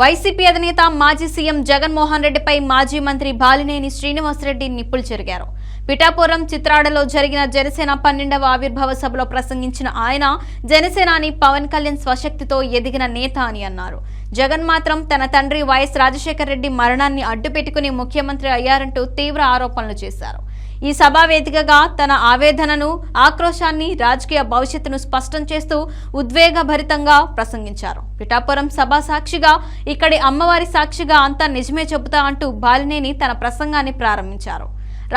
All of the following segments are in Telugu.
వైసీపీ అధినేత మాజీ సీఎం జగన్మోహన్ రెడ్డిపై మాజీ మంత్రి బాలినేని శ్రీనివాసరెడ్డి నిప్పులు చెరిగారు. పిఠాపురం చిత్రాడలో జరిగిన జనసేన పన్నెండవ ఆవిర్భావ సభలో ప్రసంగించిన ఆయన జనసేనాని పవన్ కళ్యాణ్ స్వశక్తితో ఎదిగిన నేత అని అన్నారు. జగన్ మాత్రం తన తండ్రి వైఎస్ రాజశేఖర రెడ్డి మరణాన్ని అడ్డుపెట్టుకుని ముఖ్యమంత్రి అయ్యారంటూ తీవ్ర ఆరోపణలు చేశారు. ఈ సభా వేదికగా తన ఆవేదనను ఆక్రోశాన్ని రాజకీయ భవిష్యత్తును స్పష్టం చేస్తూ ఉద్వేగభరితంగా ప్రసంగించారు. పిఠాపురం సభ సాక్షిగా ఇక్కడి అమ్మవారి సాక్షిగా అంతా నిజమే చెబుతా అంటూ బాలినేని తన ప్రసంగాన్ని ప్రారంభించారు.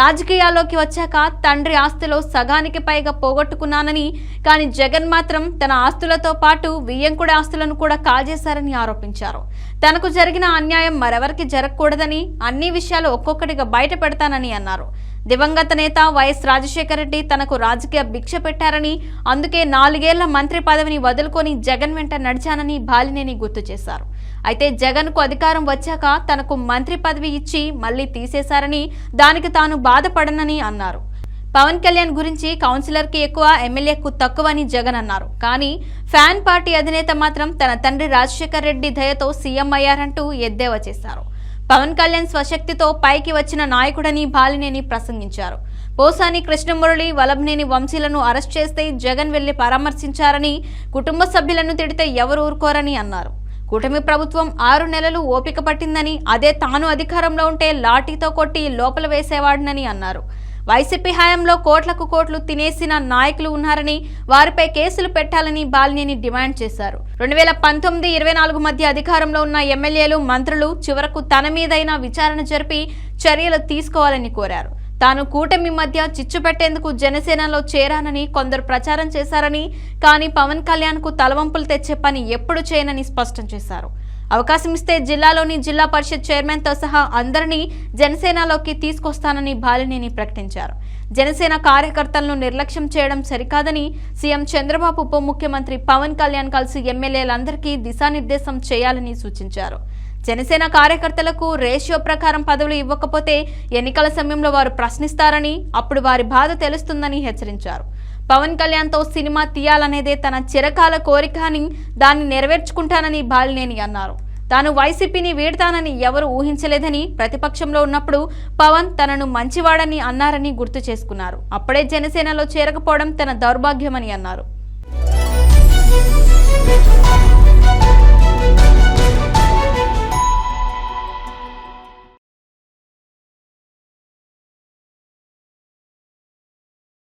రాజకీయాల్లోకి వచ్చాక తండ్రి ఆస్తిలో సగానికి పైగా పోగొట్టుకున్నానని కానీ జగన్ మాత్రం తన ఆస్తులతో పాటు వియ్యంకుడి ఆస్తులను కూడా కాజేశారని ఆరోపించారు. తనకు జరిగిన అన్యాయం మరెవరికి జరగకూడదని అన్ని విషయాలు ఒక్కొక్కటిగా బయట పెడతానని అన్నారు. దివంగత నేత వైఎస్ రాజశేఖర రెడ్డి తనకు రాజకీయ భిక్ష పెట్టారని అందుకే నాలుగేళ్ళ మంత్రి పదవిని వదులుకొని జగన్ వెంట నడిచానని బాలినేని గుర్తు చేశారు. అయితే జగన్కు అధికారం వచ్చాక తనకు మంత్రి పదవి ఇచ్చి మళ్ళీ తీసేశారని దానికి తాను బాధపడనని అన్నారు. పవన్ కళ్యాణ్ గురించి కౌన్సిలర్కి ఎక్కువ ఎమ్మెల్యేకు తక్కువ అని జగన్ అన్నారు. కానీ ఫ్యాన్ పార్టీ అధినేత మాత్రం తన తండ్రి రాజశేఖర్ రెడ్డి దయతో సీఎం అయ్యారంటూ ఎద్దేవా చేశారు. పవన్ కళ్యాణ్ స్వశక్తితో పైకి వచ్చిన నాయకుడని బాలినేని ప్రసంగించారు. పోసాని కృష్ణమురళి వలభనేని వంశీలను అరెస్ట్ చేస్తే జగన్ వెళ్ళి పరామర్శించారని కుటుంబ సభ్యులను తిడితే ఎవరు ఊరుకోరని అన్నారు. కూటమి ప్రభుత్వం ఆరు నెలలు ఓపిక పట్టిందని అదే తాను అధికారంలో ఉంటే లాఠీతో కొట్టి లోపల వేసేవాడినని అన్నారు. వైసీపీ హయాంలో కోట్లకు కోట్లు తినేసిన నాయకులు ఉన్నారని వారిపై కేసులు పెట్టాలని బాలినేని డిమాండ్ చేశారు. రెండు వేల పంతొమ్మిది ఇరవై నాలుగు మధ్య అధికారంలో ఉన్న ఎమ్మెల్యేలు మంత్రులు చివరకు తన మీదైనా విచారణ జరిపి చర్యలు తీసుకోవాలని కోరారు. తాను కూటమి మధ్య చిచ్చు పెట్టేందుకు జనసేనలో చేరానని కొందరు ప్రచారం చేశారని కానీ పవన్ కళ్యాణ్కు తలవంపులు తెచ్చే పని ఎప్పుడు చేయనని స్పష్టం చేశారు. అవకాశం ఇస్తే జిల్లాలోని జిల్లా పరిషత్ చైర్మన్తో సహా అందరినీ జనసేనలోకి తీసుకొస్తానని బాలినేని ప్రకటించారు. జనసేన కార్యకర్తలను నిర్లక్ష్యం చేయడం సరికాదని సీఎం చంద్రబాబు ఉప ముఖ్యమంత్రి పవన్ కళ్యాణ్ కలిసి ఎమ్మెల్యేలందరికీ దిశానిర్దేశం చేయాలని సూచించారు. జనసేన కార్యకర్తలకు రేషియో ప్రకారం పదవులు ఇవ్వకపోతే ఎన్నికల సమయంలో వారు ప్రశ్నిస్తారని అప్పుడు వారి బాధ తెలుస్తుందని హెచ్చరించారు. పవన్ కళ్యాణ్తో సినిమా తీయాలనేదే తన చిరకాల కోరిక అని దాన్ని నెరవేర్చుకుంటానని బాలినేని అన్నారు. తాను వైసీపీని వీడతానని ఎవరు ఊహించలేదని ప్రతిపక్షంలో ఉన్నప్పుడు పవన్ తనను మంచివాడని అన్నారని గుర్తు చేసుకున్నారు. అప్పుడే జనసేనలో చేరకపోవడం తన దౌర్భాగ్యమని అన్నారు.